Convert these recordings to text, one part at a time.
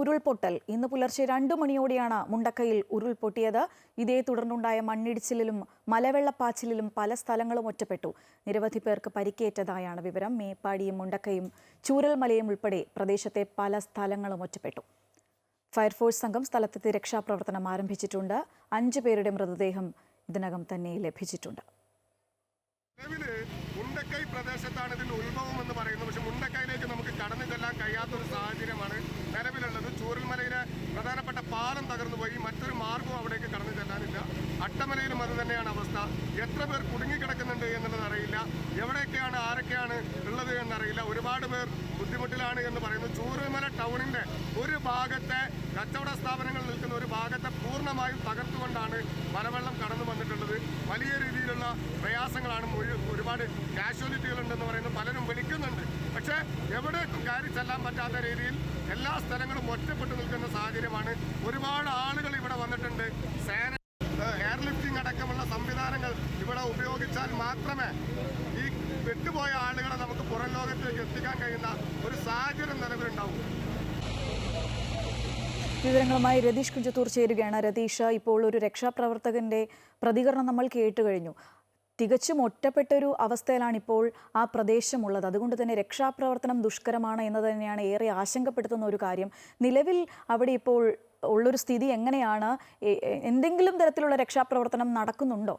ഉരുൾപൊട്ടൽ. ഇന്ന് പുലർച്ചെ രണ്ടു മണിയോടെയാണ് മുണ്ടക്കയിൽ ഉരുൾപൊട്ടിയത്. ഇതേ തുടർന്നുണ്ടായ മണ്ണിടിച്ചിലിലും മലവെള്ളപ്പാച്ചിലിലും പല സ്ഥലങ്ങളും ഒറ്റപ്പെട്ടു. നിരവധി പേർക്ക് പരിക്കേറ്റതായാണ് വിവരം. മേപ്പാടിയും മുണ്ടക്കയും ചൂരൽമലയും ഉൾപ്പെടെ പ്രദേശത്തെ പല സ്ഥലങ്ങളും ഒറ്റപ്പെട്ടു. ഫയർഫോഴ്സ് സംഘം സ്ഥലത്തെത്തി രക്ഷാപ്രവർത്തനം ആരംഭിച്ചിട്ടുണ്ട്. അഞ്ചു പേരുടെ മൃതദേഹം ഇതിനകം തന്നെ ലഭിച്ചിട്ടുണ്ട്. മുണ്ടക്കൈ പ്രദേശത്താണ് ഇതിന്റെ ഉത്ഭവം എന്ന് പറയുന്നത്. പക്ഷെ മുണ്ടക്കൈയിലേക്ക് നമുക്ക് കടന്നു ചെല്ലാൻ കഴിയാത്തൊരു സാഹചര്യമാണ് പ്രധാനപ്പെട്ട പാലം തകർന്നു പോയി. മറ്റൊരു മാർഗവും അവിടേക്ക് കടന്നു ചെല്ലാനില്ല. അട്ടമലയിലും അത് തന്നെയാണ് അവസ്ഥ. എത്ര പേർ കുടുങ്ങിക്കിടക്കുന്നുണ്ട് എന്നുള്ളത് അറിയില്ല. എവിടെയൊക്കെയാണ് ആരൊക്കെയാണ് ഉള്ളത് എന്നറിയില്ല. ഒരുപാട് പേർ ബുദ്ധിമുട്ടിലാണ് എന്ന് പറയുന്നു. ചൂരൽമല ടൗണിന്റെ ഒരു ഭാഗത്തെ കച്ചവട സ്ഥാപനങ്ങൾ നിൽക്കുന്ന ഒരു ഭാഗത്തെ പൂർണമായും തകർത്തുകൊണ്ടാണ് മലവെള്ളം കടന്നു വന്നിട്ടുള്ളത്. വലിയ രീതിയിലുള്ള പ്രയാസങ്ങളാണ് ഒരുപാട് കാഷ്വാലിറ്റികൾ ഉണ്ടെന്ന് പറയുന്നു. പലരും വിളിക്കുന്നുണ്ട്. പക്ഷേ എവിടെ കയറി ചെല്ലാൻ പറ്റാത്ത രീതിയിൽ എല്ലാ സ്ഥലങ്ങളും ഒറ്റപ്പെട്ടു നിൽക്കുന്ന സാഹചര്യമാണ്. ഒരുപാട് ആളുകൾ ഇവിടെ വന്നിട്ടുണ്ട്. സേന എയർ ലിഫ്റ്റിംഗ് അടക്കമുള്ള സംവിധാനങ്ങൾ ഇവിടെ ഉപയോഗിച്ചാൽ മാത്രമേ ഈ വിട്ടുപോയ ആളുകളെ നമുക്ക് പുറം ലോകത്തേക്ക് എത്തിക്കാൻ കഴിയുന്ന ഒരു സാഹചര്യം നിലവിലുണ്ടാവും. വിവരങ്ങളുമായി രതീഷ് കുഞ്ചത്തൂർ ചേരുകയാണ്. രതീഷ് ഇപ്പോൾ ഒരു രക്ഷാപ്രവർത്തകന്റെ പ്രതികരണം നമ്മൾ കേട്ടു കഴിഞ്ഞു തികച്ചും ഒറ്റപ്പെട്ടൊരു അവസ്ഥയിലാണ് ഇപ്പോൾ ആ പ്രദേശമുള്ളത്. അതുകൊണ്ട് തന്നെ രക്ഷാപ്രവർത്തനം ദുഷ്കരമാണ് എന്ന് തന്നെയാണ് ഏറെ ആശങ്കപ്പെടുത്തുന്ന ഒരു കാര്യം. നിലവിൽ അവിടെ ഇപ്പോൾ ഉള്ളൊരു സ്ഥിതി എങ്ങനെയാണ്? എന്തെങ്കിലും തരത്തിലുള്ള രക്ഷാപ്രവർത്തനം നടക്കുന്നുണ്ടോ?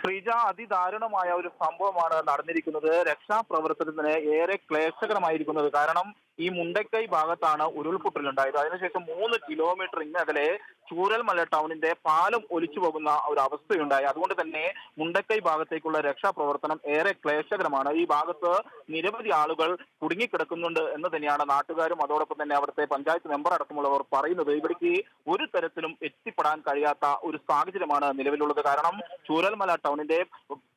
ശ്രീജ അതിദാരുണമായ ഒരു സംഭവമാണ് നടന്നിരിക്കുന്നത്. രക്ഷാപ്രവർത്തനത്തിന് ഏറെ ക്ലേശകരമായിരിക്കുന്നത്. കാരണം ഈ മുണ്ടക്കൈ ഭാഗത്താണ് ഉരുൾപൊട്ടലുണ്ടായത്. അതിനുശേഷം മൂന്ന് കിലോമീറ്റർ ഇന്നകലെ ചൂരൽമല ടൗണിന്റെ പാലം ഒലിച്ചു പോകുന്ന ഒരു അവസ്ഥയുണ്ടായി. അതുകൊണ്ട് തന്നെ മുണ്ടക്കൈ ഭാഗത്തേക്കുള്ള രക്ഷാപ്രവർത്തനം ഏറെ ക്ലേശകരമാണ്. ഈ ഭാഗത്ത് നിരവധി ആളുകൾ കുടുങ്ങിക്കിടക്കുന്നുണ്ട് എന്ന് തന്നെയാണ് നാട്ടുകാരും അതോടൊപ്പം തന്നെ അവിടുത്തെ പഞ്ചായത്ത് മെമ്പർ അടക്കമുള്ളവർ പറയുന്നത്. ഇവിടേക്ക് ഒരു തരത്തിലും എത്തിപ്പെടാൻ കഴിയാത്ത ഒരു സാഹചര്യമാണ് നിലവിലുള്ളത്. കാരണം ചൂരൽമല ടൗണിന്റെ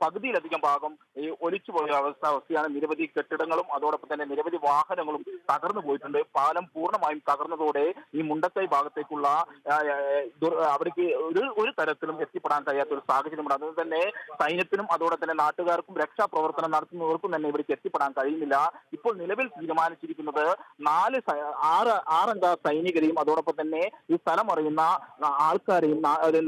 പകുതിയിലധികം ഭാഗം ഈ ഒലിച്ചുപോയ അവസ്ഥ അവസ്ഥയാണ് നിരവധി കെട്ടിടങ്ങളും അതോടൊപ്പം തന്നെ നിരവധി വാഹനങ്ങളും തകർന്നു പോയിട്ടുണ്ട്. പാലം പൂർണമായും തകർന്നതോടെ ഈ മുണ്ടക്കൈ ഭാഗത്തേക്കുള്ള അവിടേക്ക് ഒരു ഒരു തരത്തിലും എത്തിപ്പെടാൻ കഴിയാത്ത ഒരു സാഹചര്യമുണ്ട്. അതുകൊണ്ട് തന്നെ സൈന്യത്തിനും അതോടെ തന്നെ നാട്ടുകാർക്കും രക്ഷാപ്രവർത്തനം നടത്തുന്നവർക്കും തന്നെ ഇവിടേക്ക് എത്തിപ്പെടാൻ കഴിയുന്നില്ല. ഇപ്പോൾ നിലവിൽ തീരുമാനിച്ചിരിക്കുന്നത് നാല് ആറ് ആറംഗ സൈനികരെയും അതോടൊപ്പം തന്നെ ഈ സ്ഥലം അറിയുന്ന ആൾക്കാരെയും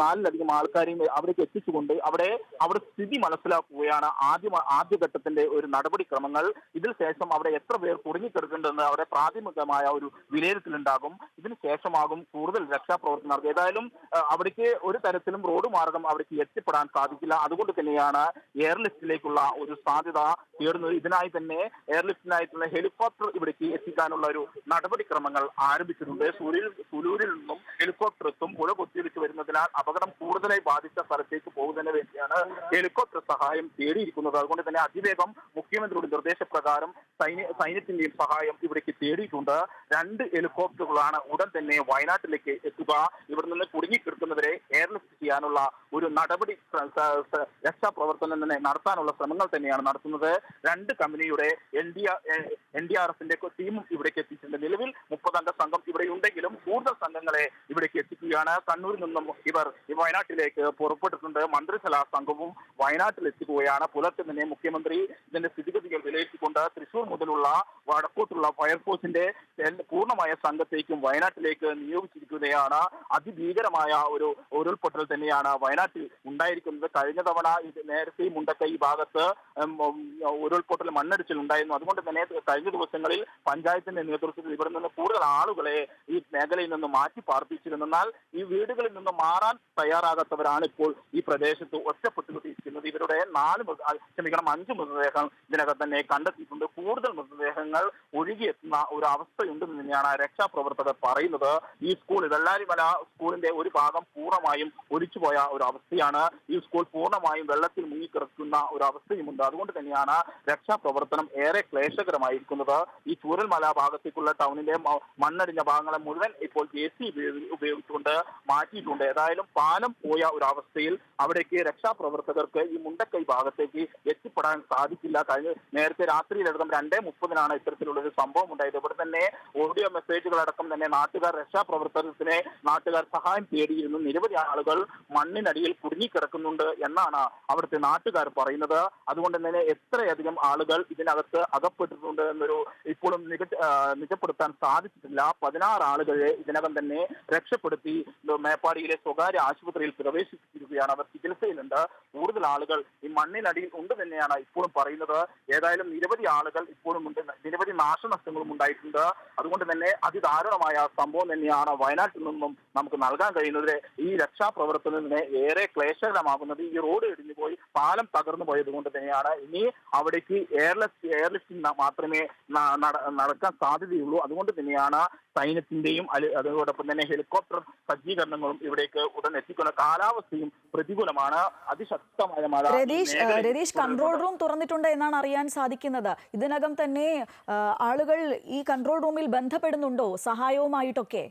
നാലിലധികം ആൾക്കാരെയും അവിടേക്ക് എത്തിച്ചുകൊണ്ട് അവിടെ അവിടെ സ്ഥിതി മനസ്സിലാക്കുകയാണ് ആദ്യ ആദ്യഘട്ടത്തിന്റെ ഒരു നടപടിക്രമങ്ങൾ. ഇതിൽ ശേഷം അവിടെ എത്ര പേർ കുടുങ്ങിക്കിടക്കുന്നുണ്ടെന്ന് അവിടെ പ്രാഥമികമായ ഒരു വിലയിരുത്തലുണ്ടാകും. ഇതിന് ശേഷമാകും കൂടുതൽ രക്ഷാപ്രവർത്തനം നടത്തുക ഏതായാലും അവിടേക്ക് ഒരു തരത്തിലും റോഡ് മാർഗം അവിടേക്ക് എത്തിപ്പെടാൻ സാധിക്കില്ല. അതുകൊണ്ട് തന്നെയാണ് എയർലിഫ്റ്റിലേക്കുള്ള ഒരു സാധ്യത തേടുന്നത് ഇതിനായി തന്നെ എയർലിഫ്റ്റിനായിട്ടുള്ള ഹെലികോപ്റ്റർ ഇവിടേക്ക് എത്തിക്കാനുള്ള ഒരു നടപടിക്രമങ്ങൾ ആരംഭിച്ചിട്ടുണ്ട്. സൂര്യൽ സുലൂരിൽ നിന്നും ഹെലികോപ്റ്റർ എത്തും. പുഴ കൊത്തിയിടിച്ച് വരുന്നതിനാൽ അപകടം കൂടുതലായി ബാധിച്ച സ്ഥലത്തേക്ക് പോകുന്നതിന് വേണ്ടിയാണ് ഹെലികോപ്റ്റർ സഹായം തേടിയിരിക്കുന്നത്. അതുകൊണ്ട് തന്നെ അതിവേഗം മുഖ്യമന്ത്രിയുടെ നിർദ്ദേശപ്രകാരം സൈന്യ സൈന്യത്തിന്റെയും സഹായം ഇവിടേക്ക് തേടിയിട്ടുണ്ട്. രണ്ട് ഹെലികോപ്റ്ററുകളാണ് ഉടൻ തന്നെ വയനാട്ടിലേക്ക് എത്തുക. ഇവിടെ നിന്ന് കുടുങ്ങിക്കിടക്കുന്നവരെ എയർലിഫ്റ്റ് ചെയ്യാനുള്ള ഒരു നടപടി രക്ഷാപ്രവർത്തനം തന്നെ നടത്താനുള്ള ശ്രമങ്ങൾ തന്നെയാണ് നടത്തുന്നത്. രണ്ട് കമ്പനിയുടെ N D N D R എഫിന്റെ ടീമും ഇവിടേക്ക് എത്തിയിട്ടുണ്ട്. നിലവിൽ മുപ്പതംഗ സംഘം ഇവിടെ ഉണ്ടെങ്കിലും കൂടുതൽ സംഘങ്ങളെ ഇവിടേക്ക് എത്തിക്കുകയാണ്. കണ്ണൂരിൽ നിന്നും ഇവർ വയനാട്ടിലേക്ക് പുറപ്പെട്ടിട്ടുണ്ട്. മന്ത്രിസഭാ സംഘവും വയനാട്ടിൽ എത്തിക്കുകയാണ്. പുലർച്ചെ തന്നെ മുഖ്യമന്ത്രി ഇതിന്റെ സ്ഥിതിഗതികൾ വിലയിരുത്തിക്കൊണ്ട് തൃശൂർ മുതലുള്ള വടക്കോട്ടുള്ള ഫയർഫോഴ്സിന്റെ പൂർണമായ സംഘത്തേക്കും വയനാട്ടിലേക്ക് നിയോഗിച്ചിരിക്കുകയാണ്. അതിഭീകരമായ ഒരു ഉരുൾപൊട്ടൽ തന്നെയാണ്. വയനാട്ടിൽ ഉണ്ടായിരിക്കുന്നത്. കഴിഞ്ഞ തവണ നേരത്തെ മുണ്ടക്കൈ ഭാഗത്ത് ഉരുൾപൊട്ടൽ മണ്ണടിച്ചിൽ ഉണ്ടായിരുന്നു. അതുകൊണ്ട് തന്നെ കഴിഞ്ഞ ദിവസങ്ങളിൽ പഞ്ചായത്തിന്റെ നേതൃത്വത്തിൽ ഇവിടെ നിന്ന് കൂടുതൽ ആളുകളെ ഈ മേഖലയിൽ നിന്ന് മാറ്റി പാർപ്പിച്ചിരുന്നു. എന്നാൽ ഈ വീടുകളിൽ നിന്ന് മാറാൻ തയ്യാറാകാത്തവരാണ് ഇപ്പോൾ ഈ പ്രദേശത്ത് ഒറ്റപ്പെട്ടുകൊണ്ടിരിക്കുന്നത്. ഇവരുടെ നാല് ക്ഷമിക്കണം അഞ്ച് മൃതദേഹം ഇതിനകം തന്നെ കണ്ടെത്തിയിട്ടുണ്ട്. കൂടുതൽ മൃതദേഹങ്ങൾ ഒഴുകിയെത്തുന്ന ഒരു അവസ്ഥയുണ്ടെന്ന് തന്നെയാണ് രക്ഷാപ്രവർത്തകർ പറയുന്നത്. ഈ സ്കൂൾ വെള്ളാരിമല സ്കൂളിന്റെ ഒരു ഭാഗം പൂർണമായും ഒലിച്ചുപോയ ഒരു അവസ്ഥയാണ് ഈ സ്കൂൾ പൂർണമായും വെള്ളത്തിൽ മുങ്ങിക്കിടക്കുന്ന ഒരു അവസ്ഥയുമുണ്ട് അതുകൊണ്ട് തന്നെയാണ് രക്ഷാപ്രവർത്തനം ഏറെ ക്ലേശകരമായിരിക്കുന്നത്. ഈ ചൂരൽമല ഭാഗത്തേക്കുള്ള ടൗണിലെ മണ്ണടിഞ്ഞ ഭാഗങ്ങളെ മുഴുവൻ ഇപ്പോൾ ജെ സി ഉപയോഗിച്ചുകൊണ്ട് മാറ്റിയിട്ടുണ്ട്. ഏതായാലും പാലം പോയ ഒരു അവസ്ഥയിൽ അവിടേക്ക് രക്ഷാപ്രവർത്തകർക്ക് ഈ മുണ്ടക്കൈ ഭാഗത്തേക്ക് എത്തിപ്പെടാൻ സാധിക്കില്ല. കഴിഞ്ഞ നേരത്തെ രാത്രി രാത്രിയിലടക്കം രണ്ടേ മുപ്പതിനാണ് ഇത്തരത്തിലുള്ള ഒരു സംഭവം ഉണ്ടായത്. ഇവിടെ തന്നെ ഓഡിയോ മെസ്സേജുകളടക്കം തന്നെ നാട്ടുകാർ രക്ഷാപ്രവർത്തനത്തിനെ നാട്ടുകാർ സഹായം തേടിയിരുന്നു. നിരവധി ആളുകൾ മണ്ണിനടിയിൽ കുടുങ്ങിക്കിടക്കുന്നുണ്ട് എന്നാണ് അവിടുത്തെ നാട്ടുകാർ പറയുന്നത്. അതുകൊണ്ട് തന്നെ എത്രയധികം ആളുകൾ ഇതിനകത്ത് അകപ്പെട്ടിട്ടുണ്ട് എന്നൊരു ഇപ്പോഴും നിക- നിജപ്പെടുത്താൻ സാധിച്ചിട്ടില്ല. പതിനാറ് ആളുകളെ ഇതിനകം തന്നെ രക്ഷപ്പെടുത്തി. മേപ്പാടിയിലെ സ്വകാര്യ ആശുപത്രിയിൽ പ്രവേശിപ്പിച്ചിരിക്കുകയാണ് അവർ. ചികിത്സയിലുണ്ട്. കൂടുതൽ ആളുകൾ ഈ മണ്ണിനടിയിൽ ഉണ്ട് തന്നെയാണ് ഇപ്പോഴും പറയുന്നത്. ഏതായാലും നിരവധി ആളുകൾ ഇപ്പോഴും ഉണ്ട്. നിരവധി നാശനഷ്ടങ്ങളും ഉണ്ടായിട്ടുണ്ട്. അതുകൊണ്ട് തന്നെ അതിദാരുണമായ സംഭവം തന്നെയാണ് വയനാട്ടിൽ നിന്നും നമുക്ക് നൽകാൻ കഴിയുന്നത് ഈ രക്ഷാപ്രവർത്തനത്തിന് ഏറെ ക്ലേശകരമാകുന്നത് ഈ റോഡ് ഇടിഞ്ഞു പോയി പാലം തകർന്നു പോയത് കൊണ്ട് തന്നെയാണ്. ഇനി അവിടേക്ക് എയർലിഫ്റ്റ് എയർലിഫ്റ്റിംഗ് മാത്രമേ നടക്കാൻ സാധ്യതയുള്ളൂ. അതുകൊണ്ട് തന്നെയാണ് സൈന്യത്തിന്റെയും അതോടൊപ്പം തന്നെ ഹെലികോപ്റ്റർ സജ്ജീകരണങ്ങളും ഇവിടേക്ക് ഉടൻ എത്തിക്കുന്ന കാലാവസ്ഥയും പ്രതികൂലമാണ്. അതിശക്തമായ മഴ രതീഷ് രതീഷ് കൺട്രോൾ റൂം തുറന്നിട്ടുണ്ട് എന്നാണ് അറിയാൻ സാധിക്കുന്നത്. ഇതിനകം തന്നെ ആളുകൾ ഈ കൺട്രോൾ റൂമിൽ ബന്ധപ്പെടുന്നുണ്ടോ? സഹായവുമായിട്ടൊക്കെ?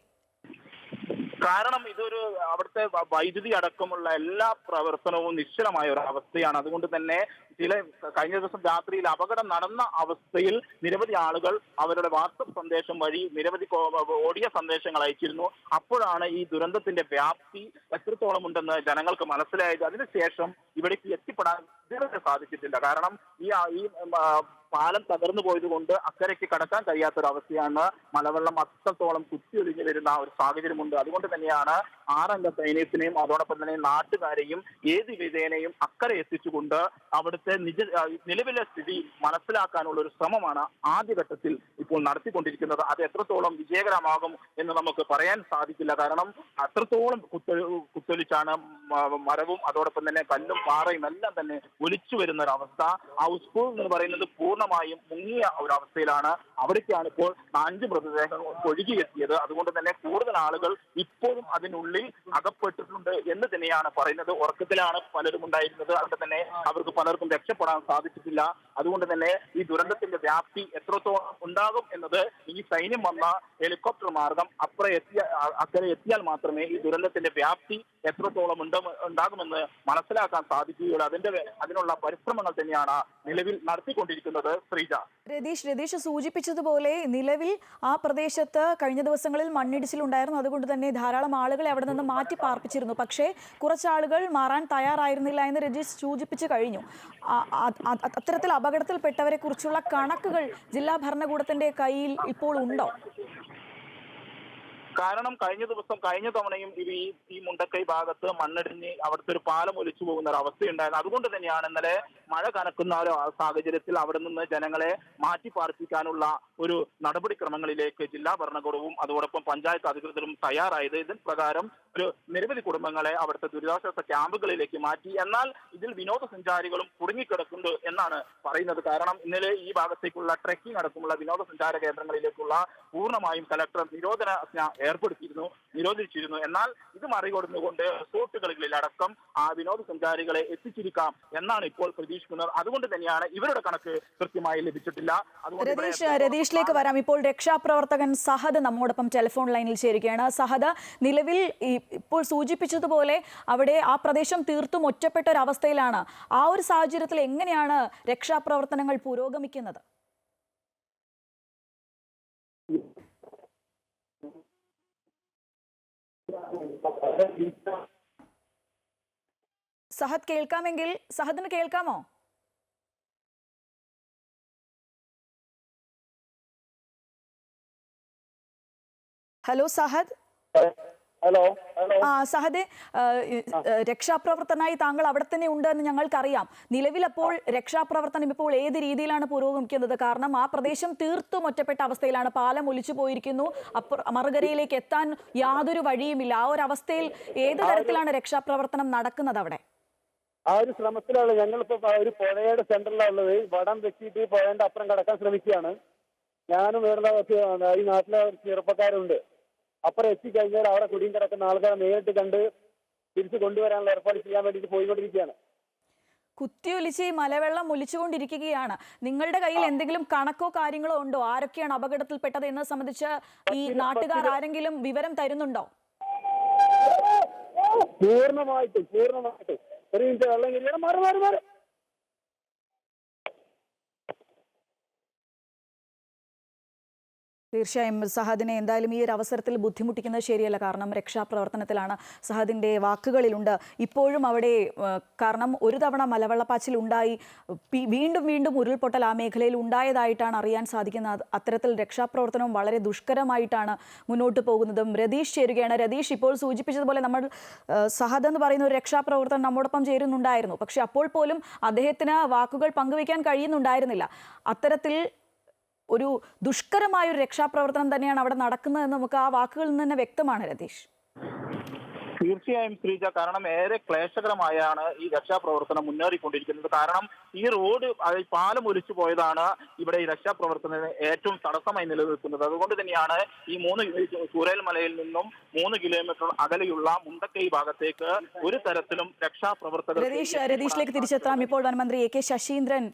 കാരണം ഇതൊരു അവിടുത്തെ വൈദ്യുതി അടക്കമുള്ള എല്ലാ പ്രവർത്തനവും നിശ്ചലമായ ഒരു അവസ്ഥയാണ്. അതുകൊണ്ട് തന്നെ ചില കഴിഞ്ഞ ദിവസം രാത്രിയിൽ അപകടം നടന്ന അവസ്ഥയിൽ നിരവധി ആളുകൾ അവരുടെ വാട്സപ്പ് സന്ദേശം വഴി നിരവധി ഓഡിയ സന്ദേശങ്ങൾ അയച്ചിരുന്നു. അപ്പോഴാണ് ഈ ദുരന്തത്തിന്റെ വ്യാപ്തി എത്രത്തോളം ഉണ്ടെന്ന് ജനങ്ങൾക്ക് മനസ്സിലായത്. അതിനുശേഷം ഇവിടേക്ക് എത്തിപ്പെടാൻ ഇതുവരെ സാധിച്ചിട്ടില്ല. കാരണം ഈ ഈ പാലം തകർന്നു പോയത് കൊണ്ട് അക്കരയ്ക്ക് കടക്കാൻ കഴിയാത്തൊരവസ്ഥയാണ്. മലവെള്ളം അത്രത്തോളം കുത്തിയൊലിഞ്ഞു വരുന്ന ഒരു സാഹചര്യമുണ്ട്. അതുകൊണ്ട് തന്നെയാണ് ആറംഗ സൈന്യത്തിനെയും അതോടൊപ്പം തന്നെ നാട്ടുകാരെയും ഏത് വിധേനയും അക്കരെ എത്തിച്ചുകൊണ്ട് അവിടുത്തെ നിജ നിലവിലെ സ്ഥിതി മനസ്സിലാക്കാനുള്ള ഒരു ശ്രമമാണ് ആദ്യഘട്ടത്തിൽ ഇപ്പോൾ നടത്തിക്കൊണ്ടിരിക്കുന്നത്. അത് എത്രത്തോളം വിജയകരമാകും എന്ന് നമുക്ക് പറയാൻ സാധിക്കില്ല. കാരണം അത്രത്തോളം കുത്തൊ കുത്തൊലിച്ചാണ് മരവും അതോടൊപ്പം തന്നെ കല്ലും പാറയും എല്ലാം തന്നെ ഒലിച്ചു വരുന്ന ഒരു അവസ്ഥ ഹൗസ് സ്കൂൾ എന്ന് പറയുന്നത് പൂർണമായും മുങ്ങിയ ഒരു അവസ്ഥയിലാണ് അവിടേക്കാണ് ഇപ്പോൾ അഞ്ച് മൃതദേഹങ്ങൾ ഒഴുകിയെത്തിയത്. അതുകൊണ്ട് തന്നെ കൂടുതൽ ആളുകൾ ഇപ്പോഴും അതിനുള്ളിൽ അകപ്പെട്ടിട്ടുണ്ട് എന്ന് തന്നെയാണ് പറയുന്നത്. ഉറക്കത്തിലാണ് പലരും ഉണ്ടായിരുന്നത്. അവിടെ തന്നെ അവർക്ക് പലർക്കും രക്ഷപ്പെടാൻ സാധിച്ചിട്ടില്ല. അതുകൊണ്ട് തന്നെ ഈ ദുരന്തത്തിന്റെ വ്യാപ്തി എത്രത്തോളം ഉണ്ടാകും എന്നത് ഈ സൈന്യം വന്ന ഹെലികോപ്റ്റർ മാർഗം അപ്പുറം എത്തിയ അക്കരെ എത്തിയാൽ മാത്രമേ ഈ ദുരന്തത്തിന്റെ വ്യാപ്തി എത്രത്തോളം ഉണ്ട് ഉണ്ടാകുമെന്ന് മനസ്സിലാക്കാൻ സാധിക്കുകയുള്ളൂ. അതിന്റെ അതിനുള്ള പരിശ്രമങ്ങൾ തന്നെയാണ് നിലവിൽ നടത്തിക്കൊണ്ടിരിക്കുന്നത് ശ്രീജ. രതീഷ് രതീഷ് സൂചിപ്പിച്ചതുപോലെ നിലവിൽ ആ പ്രദേശത്ത് കഴിഞ്ഞ ദിവസങ്ങളിൽ മണ്ണിടിച്ചിലുണ്ടായിരുന്നു. അതുകൊണ്ട് തന്നെ ധാരാളം ആളുകളെ അവിടെ നിന്ന് മാറ്റി പാർപ്പിച്ചിരുന്നു പക്ഷേ കുറച്ചാളുകൾ മാറാൻ തയ്യാറായിരുന്നില്ല എന്ന് രതീഷ് സൂചിപ്പിച്ചു കഴിഞ്ഞു. അത്തരത്തിൽ അപകടത്തിൽപ്പെട്ടവരെ കുറിച്ചുള്ള കണക്കുകൾ ജില്ലാ ഭരണകൂടത്തിന്റെ കയ്യിൽ ഇപ്പോൾ ഉണ്ടോ? കാരണം കഴിഞ്ഞ ദിവസം കഴിഞ്ഞ തവണയും ഇത് ഈ ഈ മുണ്ടക്കൈ ഭാഗത്ത് മണ്ണിടിഞ്ഞ് അവിടുത്തെ ഒരു പാലം ഒലിച്ചു പോകുന്ന ഒരു അവസ്ഥയുണ്ടായിരുന്നു. അതുകൊണ്ട് തന്നെയാണ് ഇന്നലെ മഴ കനക്കുന്ന ഒരു സാഹചര്യത്തിൽ അവിടെ നിന്ന് ജനങ്ങളെ മാറ്റി പാർപ്പിക്കാനുള്ള ഒരു നടപടിക്രമങ്ങളിലേക്ക് ജില്ലാ ഭരണകൂടവും അതോടൊപ്പം പഞ്ചായത്ത് അധികൃതരും തയ്യാറായത്. ഇതിൻ പ്രകാരം ഒരു നിരവധി കുടുംബങ്ങളെ അവിടുത്തെ ദുരിതാശ്വാസ ക്യാമ്പുകളിലേക്ക് മാറ്റി. എന്നാൽ ഇതിൽ വിനോദസഞ്ചാരികളും കുടുങ്ങിക്കിടക്കുന്നുണ്ട് എന്നാണ് പറയുന്നത്. കാരണം ഇന്നലെ ഈ ഭാഗത്തേക്കുള്ള ട്രെക്കിംഗ് അടക്കമുള്ള വിനോദസഞ്ചാര കേന്ദ്രങ്ങളിലേക്കുള്ള പൂർണമായും കലക്ടർ നിരോധനാജ്ഞ ഏർപ്പെടുത്തിയിരുന്നു നിരോധിച്ചിരുന്നു. എന്നാൽ ഇത് മറികടന്നുകൊണ്ട് റിസോർട്ടുകളിൽ അടക്കം ആ വിനോദസഞ്ചാരികളെ എത്തിച്ചിരിക്കാം എന്നാണ് ഇപ്പോൾ പ്രതീക്ഷിക്കുന്നത് അതുകൊണ്ട് തന്നെയാണ് ഇവരുടെ കണക്ക് കൃത്യമായി ലഭിച്ചിട്ടില്ല. രതീഷ് രതീഷിലേക്ക് വരാം. ഇപ്പോൾ രക്ഷാപ്രവർത്തകൻ സഹദ് നമ്മോടൊപ്പം ടെലിഫോൺ ലൈനിൽ ചേരുകയാണ്. സഹദ നിലവിൽ ഇപ്പോൾ സൂചിപ്പിച്ചതുപോലെ അവിടെ ആ പ്രദേശം തീർത്തും ഒറ്റപ്പെട്ട ഒരു അവസ്ഥയിലാണ് ആ ഒരു സാഹചര്യത്തിൽ എങ്ങനെയാണ് രക്ഷാപ്രവർത്തനങ്ങൾ പുരോഗമിക്കുന്നത്? സഹദ് കേൾക്കാമെങ്കിൽ സഹദിന് കേൾക്കാമോ? ഹലോ സഹദ്? ഹലോ ആ സഹദേ രക്ഷാപ്രവർത്തനായി താങ്കൾ അവിടെ തന്നെ ഉണ്ട് എന്ന് ഞങ്ങൾക്കറിയാം. നിലവിൽ അപ്പോൾ രക്ഷാപ്രവർത്തനം ഇപ്പോൾ ഏത് രീതിയിലാണ് പുരോഗമിക്കുന്നത്? കാരണം ആ പ്രദേശം തീർത്തും ഒറ്റപ്പെട്ട അവസ്ഥയിലാണ്. പാലം ഒലിച്ചു പോയിരിക്കുന്നു. അപ്പുറ മറുകരയിലേക്ക് എത്താൻ യാതൊരു വഴിയുമില്ല. ആ ഒരു അവസ്ഥയിൽ ഏത് തരത്തിലാണ് രക്ഷാപ്രവർത്തനം നടക്കുന്നത് അവിടെ? ആ ഒരു ശ്രമത്തിലാണ് ഞങ്ങളിപ്പോ ഒരു പുഴയുടെ സെന്ററിലാണ് ഉള്ളത് വടം വെച്ചിട്ട് പുഴയുടെ അപ്പുറം കടക്കാൻ ശ്രമിക്കുകയാണ്. ഞാനും വേറെ ഈ നാട്ടിലെ ചെറുപ്പക്കാരുണ്ട്. അപ്പുറം എത്തിക്കഴിഞ്ഞാൽ അവിടെ കുടിയും കിടക്കുന്ന ആൾക്കാരെ നേരിട്ട് കണ്ട് തിരിച്ചു കൊണ്ടുവരാനുള്ള ഏർപ്പാട് ചെയ്യാൻ വേണ്ടിയിട്ട് പോയിക്കൊണ്ടിരിക്കുകയാണ്. കുത്തിയൊലിച്ച് ഈ മലവെള്ളം ഒലിച്ചുകൊണ്ടിരിക്കുകയാണ്. നിങ്ങളുടെ കയ്യിൽ എന്തെങ്കിലും കണക്കോ കാര്യങ്ങളോ ഉണ്ടോ? ആരൊക്കെയാണ് അപകടത്തിൽപ്പെട്ടത് എന്നത് സംബന്ധിച്ച് ഈ നാട്ടുകാർ ആരെങ്കിലും വിവരം തരുന്നുണ്ടോ? പൂർണമായിട്ടും പൂർണമായിട്ടും. ഒരു മിനിറ്റ് വെള്ളം മാറി മാറി മാറി. തീർച്ചയായും സഹദിനെ എന്തായാലും ഈ ഒരു അവസരത്തിൽ ബുദ്ധിമുട്ടിക്കുന്നത് ശരിയല്ല. കാരണം രക്ഷാപ്രവർത്തനത്തിലാണ് സഹദിന്റെ വാക്കുകളിലുണ്ട്. ഇപ്പോഴും അവിടെ കാരണം ഒരു തവണ മലവെള്ളപ്പാച്ചിൽ ഉണ്ടായി വീണ്ടും വീണ്ടും ഉരുൾപൊട്ടൽ ആ മേഖലയിൽ ഉണ്ടായതായിട്ടാണ് അറിയാൻ സാധിക്കുന്നത്. അത്തരത്തിൽ രക്ഷാപ്രവർത്തനം വളരെ ദുഷ്കരമായിട്ടാണ് മുന്നോട്ട് പോകുന്നതും. രതീഷ് ചേരുകയാണ്. രതീഷ് ഇപ്പോൾ സൂചിപ്പിച്ചതുപോലെ നമ്മൾ സഹദ് എന്ന് പറയുന്ന ഒരു രക്ഷാപ്രവർത്തനം നമ്മോടൊപ്പം ചേരുന്നുണ്ടായിരുന്നു. പക്ഷേ അപ്പോൾ പോലും അദ്ദേഹത്തിന് വാക്കുകൾ പങ്കുവയ്ക്കാൻ കഴിയുന്നുണ്ടായിരുന്നില്ല. അത്തരത്തിൽ ഒരു ദുഷ്കരമായ ഒരു രക്ഷാപ്രവർത്തനം തന്നെയാണ് അവിടെ നടക്കുന്നതെന്ന് നമുക്ക് ആ വാക്കുകളിൽ നിന്ന് തന്നെ വ്യക്തമാണ് രതീഷ്. തീർച്ചയായും ശ്രീജ കാരണം ഏറെ ക്ലേശകരമായാണ് ഈ രക്ഷാപ്രവർത്തനം മുന്നേറിക്കൊണ്ടിരിക്കുന്നത്. കാരണം ഈ റോഡ് പാലം ഒലിച്ചു പോയതാണ് ഇവിടെ ഈ രക്ഷാപ്രവർത്തനത്തിന് ഏറ്റവും തടസ്സമായി നിലനിൽക്കുന്നത്. അതുകൊണ്ട് തന്നെയാണ് ഈ മൂന്ന് ചൂരൽ മലയിൽ നിന്നും മൂന്ന് കിലോമീറ്റർ അകലെയുള്ള മുണ്ടക്കൈ ഭാഗത്തേക്ക് ഒരു തരത്തിലും രക്ഷാപ്രവർത്തകർ രതീഷ് രതീഷിലേക്ക് തിരിച്ചെത്താം. ഇപ്പോൾ വനമന്ത്രി എ കെ ശശീന്ദ്രൻ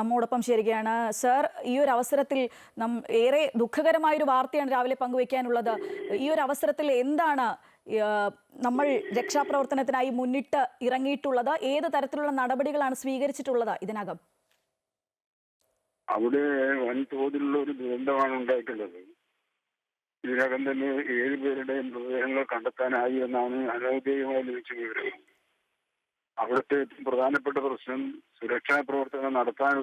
നമ്മോടൊപ്പം ചേരുകയാണ്. സർ ഈ ഒരു അവസരത്തിൽ നം ഏറെ ദുഃഖകരമായ ഒരു വാർത്തയാണ് രാവിലെ പങ്കുവയ്ക്കാനുള്ളത് ഈ ഒരു അവസരത്തിൽ എന്താണ് നമ്മൾ രക്ഷാപ്രവർത്തനത്തിനായി മുന്നിട്ട് ഇറങ്ങിയിട്ടുള്ളത് ഏത് തരത്തിലുള്ള നടപടികളാണ് സ്വീകരിച്ചിട്ടുള്ളത് ഇതിനകം? അവിടെ വൻതോതിലുള്ള ഒരു ദുരന്തമാണ് ഉണ്ടായിട്ടുള്ളത്. ഇതിനകം തന്നെ ഏഴ് പേരുടെയും മൃതദേഹങ്ങൾ കണ്ടെത്താനായി എന്നാണ് അനൗദ്യോഗികമായി ലഭിച്ച വിവരം. അവിടുത്തെ പ്രധാനപ്പെട്ട പ്രശ്നം സുരക്ഷാ പ്രവർത്തനം നടത്താൻ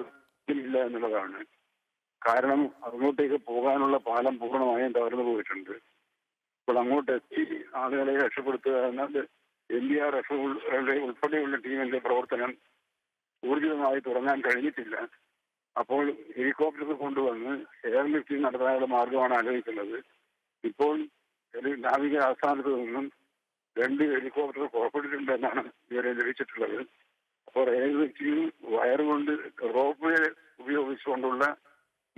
ഇല്ല എന്നുള്ളതാണ്. കാരണം അങ്ങോട്ടേക്ക് പോകാനുള്ള പാലം പൂർണമായും തകർന്നു പോയിട്ടുണ്ട്. അപ്പോൾ അങ്ങോട്ട് എത്തി. ആളുകളെ രക്ഷപ്പെടുത്തുക എന്നത് എൻ ഡി ആർ എഫ് ഉൾപ്പെടെയുള്ള ടീമിന്റെ പ്രവർത്തനം ഊർജിതമായി തുടങ്ങാൻ കഴിഞ്ഞിട്ടില്ല. അപ്പോൾ ഹെലികോപ്റ്റർ കൊണ്ടുവന്ന് എയർ ലിഫ്റ്റിംഗ് നടത്താനുള്ള മാർഗമാണ് ആലോചിക്കുന്നത്. ഇപ്പോൾ നാവിക ആസ്ഥാനത്ത് നിന്നും രണ്ട് ഹെലികോപ്റ്റർ പുറപ്പെട്ടിട്ടുണ്ട് എന്നാണ് ഇവരെ ലഭിച്ചിട്ടുള്ളത്. അപ്പോൾ എയർ ലിഫ്റ്റിംഗ് വയർ കൊണ്ട് റോപ്പ് വേ ഉപയോഗിച്ചുകൊണ്ടുള്ള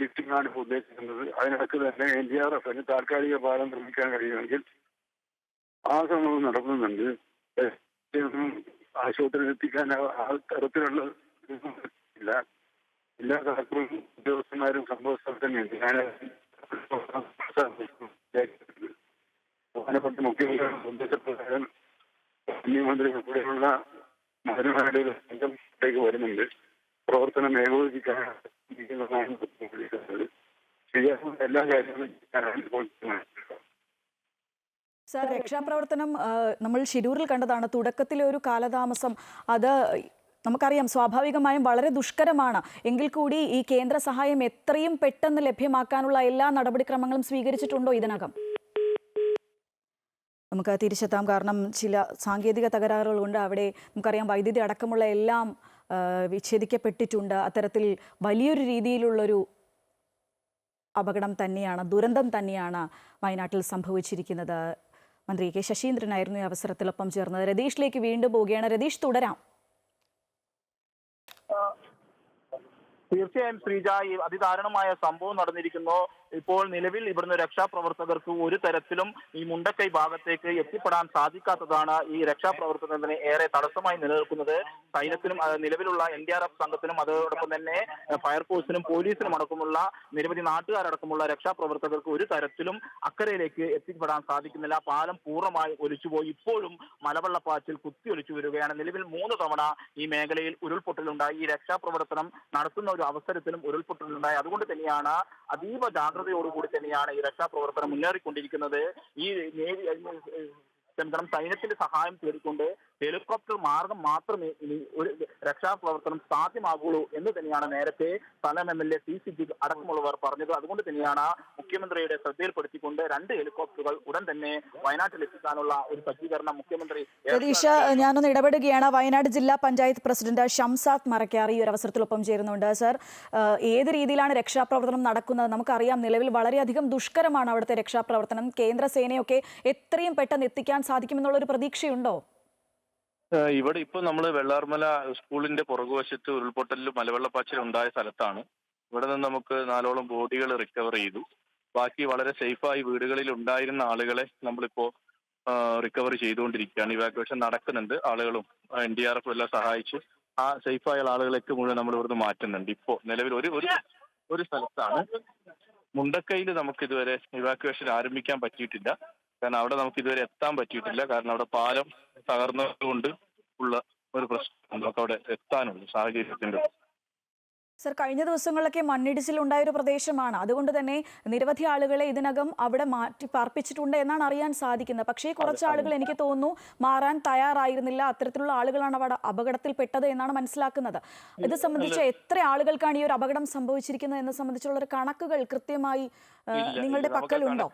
ലിഫ്റ്റിംഗ് ആണ് ഇപ്പോൾ ഉദ്ദേശിക്കുന്നത്. അതിനിടയ്ക്ക് തന്നെ എൻ ഡി ആർ എഫിന് താൽക്കാലിക പാലം നിർമ്മിക്കാൻ കഴിയുമെങ്കിൽ ആ ശ്രമങ്ങൾ നടക്കുന്നുണ്ട്. ആശുപത്രിയിൽ എത്തിക്കാൻ ആ- തരത്തിലുള്ള ഇല്ല. എല്ലാ കളക്ടറും ഉദ്യോഗസ്ഥന്മാരും സംഭവ തന്നെയുണ്ട്. ഞാൻ പ്രധാനപ്പെട്ട മുഖ്യമന്ത്രിയുടെ നിർദ്ദേശപ്രകാരം മുഖ്യമന്ത്രി ഉൾപ്പെടെയുള്ള ഒരു സംഘം വരുന്നുണ്ട്. പ്രവർത്തനം ഏകോപിപ്പിക്കാൻ സർ രക്ഷാപ്രവർത്തനം നമ്മൾ ഷിരൂരിൽ കണ്ടതാണ്. തുടക്കത്തിലെ ഒരു കാലതാമസം അത് നമുക്കറിയാം സ്വാഭാവികമായും വളരെ ദുഷ്കരമാണ്. എങ്കിൽ കൂടി ഈ കേന്ദ്ര സഹായം എത്രയും പെട്ടെന്ന് ലഭ്യമാക്കാനുള്ള എല്ലാ നടപടിക്രമങ്ങളും സ്വീകരിച്ചിട്ടുണ്ടോ ഇതിനകം? നമുക്ക് തിരിച്ചെത്താം. കാരണം ചില സാങ്കേതിക തകരാറുകൾ കൊണ്ട് അവിടെ നമുക്കറിയാം വൈദ്യുതി അടക്കമുള്ള എല്ലാം വിച്ഛേദിക്കപ്പെട്ടിട്ടുണ്ട്. അത്തരത്തിൽ വലിയൊരു രീതിയിലുള്ളൊരു അപകടം തന്നെയാണ് ദുരന്തം തന്നെയാണ് വയനാട്ടിൽ സംഭവിച്ചിരിക്കുന്നത്. മന്ത്രി കെ ശശീന്ദ്രനായിരുന്നു ഈ അവസരത്തിലൊപ്പം ചേർന്നത്. രതീഷിലേക്ക് വീണ്ടും പോവുകയാണ്. രതീഷ് തുടരാം. തീർച്ചയായും ശ്രീജ ഈ അതിദാരുണമായ സംഭവം നടന്നിരിക്കുന്നു. ഇപ്പോൾ നിലവിൽ ഇവിടുന്ന് രക്ഷാപ്രവർത്തകർക്ക് ഒരു തരത്തിലും ഈ മുണ്ടക്കൈ ഭാഗത്തേക്ക് എത്തിപ്പെടാൻ സാധിക്കാത്തതാണ് ഈ രക്ഷാപ്രവർത്തനത്തിന് ഏറെ തടസ്സമായി നിലനിൽക്കുന്നത്. സൈന്യത്തിനും നിലവിലുള്ള എൻ ഡി ആർ എഫ് സംഘത്തിനും അതോടൊപ്പം തന്നെ ഫയർഫോഴ്സിനും പോലീസിനും അടക്കമുള്ള നിരവധി നാട്ടുകാരടക്കമുള്ള രക്ഷാപ്രവർത്തകർക്ക് ഒരു തരത്തിലും അക്കരയിലേക്ക് എത്തിപ്പെടാൻ സാധിക്കുന്നില്ല. പാലം പൂർണമായി ഒലിച്ചുപോയി. ഇപ്പോഴും മലവെള്ളപ്പാച്ചിൽ കുത്തി ഒലിച്ചു വരികയാണ്. നിലവിൽ മൂന്ന് തവണ ഈ മേഖലയിൽ ഉരുൾപൊട്ടലുണ്ടായി. ഈ രക്ഷാപ്രവർത്തനം നടത്തുന്ന ഒരു അവസരത്തിലും ഉരുൾപൊട്ടലുണ്ടായി. അതുകൊണ്ട് തന്നെയാണ് അതീവ ജാഗ്രതയോടുകൂടി തന്നെയാണ് ഈ രക്ഷാപ്രവർത്തനം മുന്നേറിക്കൊണ്ടിരിക്കുന്നത്. ഈ നേവി സൈന്യത്തിന്റെ സഹായം തേടിക്കൊണ്ട് ഹെലികോപ്റ്റർ മാർഗം മാത്രമേ ഇനി ഒരു രക്ഷാപ്രവർത്തനം സാധ്യമാകുള്ളൂ എന്ന് തന്നെയാണ് നേരത്തെ സ്ഥലം M L A T Siddique അടക്കമുള്ളവർ പറഞ്ഞത്. അതുകൊണ്ട് തന്നെയാണ് മുഖ്യമന്ത്രിയുടെ ശ്രദ്ധയിൽപ്പെടുത്തിക്കൊണ്ട് രണ്ട് ഹെലികോപ്റ്ററുകൾ ഉടൻ തന്നെ വയനാട്ടിൽ എത്തിക്കാനുള്ള ഒരു സജ്ജീകരണം മുഖ്യമന്ത്രി രതീഷ് ഞാനൊന്ന് ഇടപെടുകയാണ്. വയനാട് ജില്ലാ പഞ്ചായത്ത് പ്രസിഡന്റ് ഷംസാദ് മറക്കാർ ഈ ഒരു അവസരത്തിലൊപ്പം ചേരുന്നുണ്ട്. സർ ഏത് രീതിയിലാണ് രക്ഷാപ്രവർത്തനം നടക്കുന്നത്? നമുക്കറിയാം നിലവിൽ വളരെയധികം ദുഷ്കരമാണ് അവിടുത്തെ രക്ഷാപ്രവർത്തനം. കേന്ദ്ര സേനയൊക്കെ എത്രയും പെട്ടെന്ന് എത്തിക്കാൻ സാധിക്കുമെന്നുള്ള ഒരു പ്രതീക്ഷയുണ്ടോ? ഇവിടെ ഇപ്പൊ നമ്മൾ വെള്ളാർമല സ്കൂളിന്റെ പുറകുവശത്ത് ഉരുൾപൊട്ടലിൽ മലവെള്ളപ്പാച്ചിൽ ഉണ്ടായ സ്ഥലത്താണ്. ഇവിടെ നിന്ന് നമുക്ക് നാലോളം ബോഡികൾ റിക്കവർ ചെയ്തു. ബാക്കി വളരെ സേഫായി വീടുകളിൽ ഉണ്ടായിരുന്ന ആളുകളെ നമ്മളിപ്പോ റിക്കവർ ചെയ്തുകൊണ്ടിരിക്കുകയാണ്. ഇവാക്വേഷൻ നടക്കുന്നുണ്ട്. ആളുകളും എൻ ഡി ആർ എഫ് എല്ലാം സഹായിച്ച് ആ സേഫായ ആളുകളൊക്കെ മുഴുവൻ നമ്മൾ ഇവിടുന്ന് മാറ്റുന്നുണ്ട്. ഇപ്പോ നിലവിൽ ഒരു ഒരു ഒരു സ്ഥലത്താണ്. മുണ്ടക്കയിൽ നമുക്ക് ഇതുവരെ ഇവാക്വേഷൻ ആരംഭിക്കാൻ പറ്റിയിട്ടില്ല. കാരണം അവിടെ നമുക്ക് ഇതുവരെ എത്താൻ പറ്റിയിട്ടില്ല. കാരണം അവിടെ പാലം തകർന്നതുകൊണ്ട് ഉള്ള ഒരു പ്രശ്നം നമുക്ക് അവിടെ എത്താനുള്ള സാഹചര്യത്തിന്റെ സർ കഴിഞ്ഞ ദിവസങ്ങളിലൊക്കെ മണ്ണിടിച്ചിൽ ഉണ്ടായ ഒരു പ്രദേശമാണ്. അതുകൊണ്ട് തന്നെ നിരവധി ആളുകളെ ഇതിനകം അവിടെ മാറ്റി പാർപ്പിച്ചിട്ടുണ്ട് എന്നാണ് അറിയാൻ സാധിക്കുന്നത്. പക്ഷേ കുറച്ച് ആളുകൾ എനിക്ക് തോന്നുന്നു മാറാൻ തയ്യാറായിരുന്നില്ല. അത്തരത്തിലുള്ള ആളുകളാണ് അവിടെ അപകടത്തിൽപ്പെട്ടത് എന്നാണ് മനസ്സിലാക്കുന്നത്. ഇത് സംബന്ധിച്ച് എത്ര ആളുകൾക്കാണ് ഈ ഒരു അപകടം സംഭവിച്ചിരിക്കുന്നത് എന്ന് സംബന്ധിച്ചുള്ള ഒരു കണക്കുകൾ കൃത്യമായി നിങ്ങളുടെ പക്കലുണ്ടോ?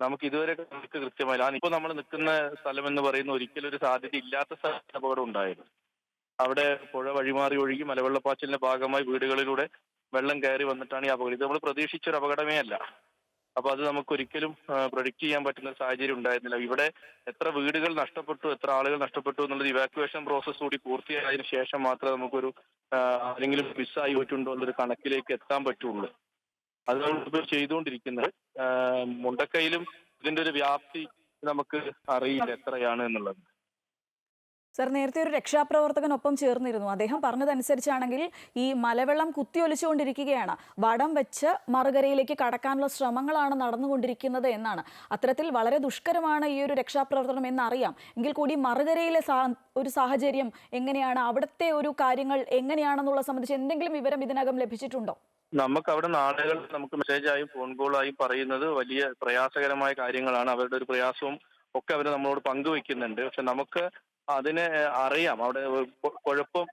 നമുക്ക് ഇതുവരെ കണക്ക് കൃത്യമായില്ല. ഇപ്പോൾ നമ്മൾ നിൽക്കുന്ന സ്ഥലം എന്ന് പറയുന്ന ഒരിക്കലും ഒരു സാധ്യത ഇല്ലാത്ത സ്ഥലത്ത് അപകടം ഉണ്ടായിരുന്നു അവിടെ പുഴ വഴിമാറി ഒഴുകി മലവെള്ളപ്പാച്ചിലിന്റെ ഭാഗമായി വീടുകളിലൂടെ വെള്ളം കയറി വന്നിട്ടാണ് ഈ അപകടം. ഇത് നമ്മൾ പ്രതീക്ഷിച്ച ഒരു അപകടമേ അല്ല. അപ്പൊ അത് നമുക്ക് ഒരിക്കലും പ്രൊഡിക്ട് ചെയ്യാൻ പറ്റുന്ന സാഹചര്യം ഉണ്ടായിരുന്നില്ല. ഇവിടെ എത്ര വീടുകൾ നഷ്ടപ്പെട്ടു എത്ര ആളുകൾ നഷ്ടപ്പെട്ടു എന്നുള്ളത് ഇവാക്യുവേഷൻ പ്രോസസ്സ് കൂടി പൂർത്തിയായതിനു ശേഷം മാത്രമേ നമുക്കൊരു ആരെങ്കിലും മിസ്സായി പോയിട്ടുണ്ടോ എന്നൊരു കണക്കിലേക്ക് എത്താൻ പറ്റുള്ളൂ. അത് നമ്മളിപ്പോൾ ചെയ്തുകൊണ്ടിരിക്കുന്നത്. മുണ്ടക്കയിലും ഇതിന്റെ ഒരു വ്യാപ്തി നമുക്ക് അറിയില്ല എത്രയാണ് എന്നുള്ളത്. സർ നേരത്തെ ഒരു രക്ഷാപ്രവർത്തകനൊപ്പം ചേർന്നിരുന്നു. അദ്ദേഹം പറഞ്ഞതനുസരിച്ചാണെങ്കിൽ ഈ മലവെള്ളം കുത്തിയൊലിച്ചുകൊണ്ടിരിക്കുകയാണ്. വടം വെച്ച് മറുകരയിലേക്ക് കടക്കാനുള്ള ശ്രമങ്ങളാണ് നടന്നുകൊണ്ടിരിക്കുന്നത് എന്നാണ്. അത്തരത്തിൽ വളരെ ദുഷ്കരമാണ് ഈ ഒരു രക്ഷാപ്രവർത്തനം എന്നറിയാം. എങ്കിൽ കൂടി മറുകരയിലെ ഒരു സാഹചര്യം എങ്ങനെയാണ്? അവിടുത്തെ ഒരു കാര്യങ്ങൾ എങ്ങനെയാണെന്നുള്ള സംബന്ധിച്ച് എന്തെങ്കിലും വിവരം ഇതിനകം ലഭിച്ചിട്ടുണ്ടോ? നമുക്ക് അവിടെ നാളുകൾ നമുക്ക് മെസ്സേജായും ഫോൺ കോളായും പറയുന്നത് വലിയ പ്രയാസകരമായ കാര്യങ്ങളാണ്. അവരുടെ ഒരു പ്രയാസവും ഒക്കെ അവർ നമ്മളോട് പങ്കുവെക്കുന്നുണ്ട്. പക്ഷെ നമുക്ക് അതിനെ അറിയാം. അവിടെ കുഴപ്പം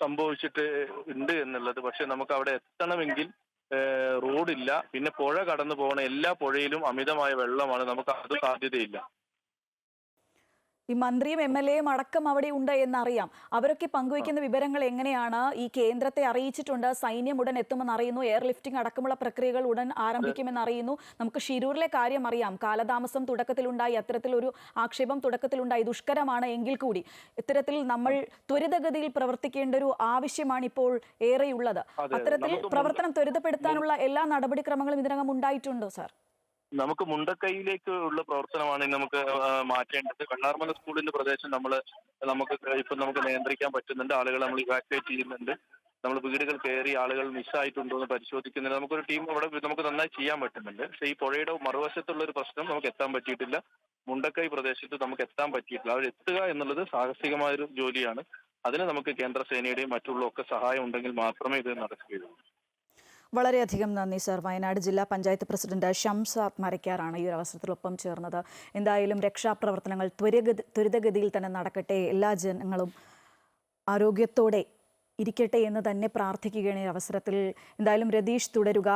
സംഭവിച്ചിട്ട് ഉണ്ട് എന്നുള്ളത്. പക്ഷെ നമുക്ക് അവിടെ എത്തണമെങ്കിൽ റോഡില്ല. പിന്നെ പുഴ കടന്നു പോകണ എല്ലാ പുഴയിലും അമിതമായ വെള്ളമാണ്. നമുക്ക് അത് സാധ്യതയില്ല. ഈ മന്ത്രിയും എം എൽ എയും അടക്കം അവിടെ ഉണ്ട് എന്നറിയാം. അവരൊക്കെ പങ്കുവയ്ക്കുന്ന വിവരങ്ങൾ എങ്ങനെയാണ്? ഈ കേന്ദ്രത്തെ അറിയിച്ചിട്ടുണ്ട്. സൈന്യം ഉടൻ എത്തുമെന്ന് അറിയുന്നു. എയർ ലിഫ്റ്റിംഗ് അടക്കമുള്ള പ്രക്രിയകൾ ഉടൻ ആരംഭിക്കുമെന്ന് അറിയുന്നു. നമുക്ക് ഷിരൂരിലെ കാര്യം അറിയാം. കാലതാമസം തുടക്കത്തിലുണ്ടായി. അത്തരത്തിലൊരു ആക്ഷേപം തുടക്കത്തിലുണ്ടായി. ദുഷ്കരമാണ് എങ്കിൽ കൂടി. ഇത്തരത്തിൽ നമ്മൾ ത്വരിതഗതിയിൽ പ്രവർത്തിക്കേണ്ട ഒരു ആവശ്യമാണ് ഇപ്പോൾ ഏറെയുള്ളത്. അതെ, അത്തരത്തിൽ പ്രവർത്തനം ത്വരിതപ്പെടുത്താനുള്ള എല്ലാ നടപടിക്രമങ്ങളും ഇതിനകം ഉണ്ടായിട്ടുണ്ടോ സാർ. നമുക്ക് മുണ്ടക്കൈയിലേക്ക് ഉള്ള പ്രവർത്തനമാണ് നമുക്ക് മാറ്റേണ്ടത് കണ്ണാർമല സ്കൂളിന്റെ പ്രദേശം നമ്മൾ നമുക്ക് ഇപ്പൊ നമുക്ക് നിയന്ത്രിക്കാൻ പറ്റുന്നുണ്ട്. ആളുകൾ നമ്മൾ ഇവാക്യുവേറ്റ് ചെയ്യുന്നുണ്ട്. നമ്മൾ വീടുകൾ കയറി ആളുകൾ മിസ്സായിട്ടുണ്ടോ എന്ന് പരിശോധിക്കുന്നുണ്ട്. നമുക്കൊരു ടീം അവിടെ നമുക്ക് നന്നായി ചെയ്യാൻ പറ്റുന്നുണ്ട്. പക്ഷേ ഈ പുഴയുടെ മറുവശത്തുള്ള ഒരു പ്രശ്നം നമുക്ക് എത്താൻ പറ്റിയിട്ടില്ല. മുണ്ടക്കൈ പ്രദേശത്ത് നമുക്ക് എത്താൻ പറ്റിയിട്ടില്ല. അവർ എത്തുക എന്നുള്ളത് സാഹസികമായൊരു ജോലിയാണ്. അതിന് നമുക്ക് കേന്ദ്ര സേനയുടെയും മറ്റുള്ള ഒക്കെ സഹായം ഉണ്ടെങ്കിൽ മാത്രമേ ഇത് നടക്കുകയുള്ളൂ. വളരെയധികം നന്ദി സർ. വയനാട് ജില്ലാ പഞ്ചായത്ത് പ്രസിഡന്റ് ഷംസ മരക്കാറാണ് ഈ ഒരു അവസരത്തിലൊപ്പം ചേർന്നത്. എന്തായാലും രക്ഷാപ്രവർത്തനങ്ങൾ ത്വരഗതി ത്വരിതഗതിയിൽ തന്നെ നടക്കട്ടെ. എല്ലാ ജനങ്ങളും ആരോഗ്യത്തോടെ ഇരിക്കട്ടെ എന്ന് തന്നെ പ്രാർത്ഥിക്കുകയാണ് ഈ അവസരത്തിൽ. എന്തായാലും രതീഷ് തുടരുക.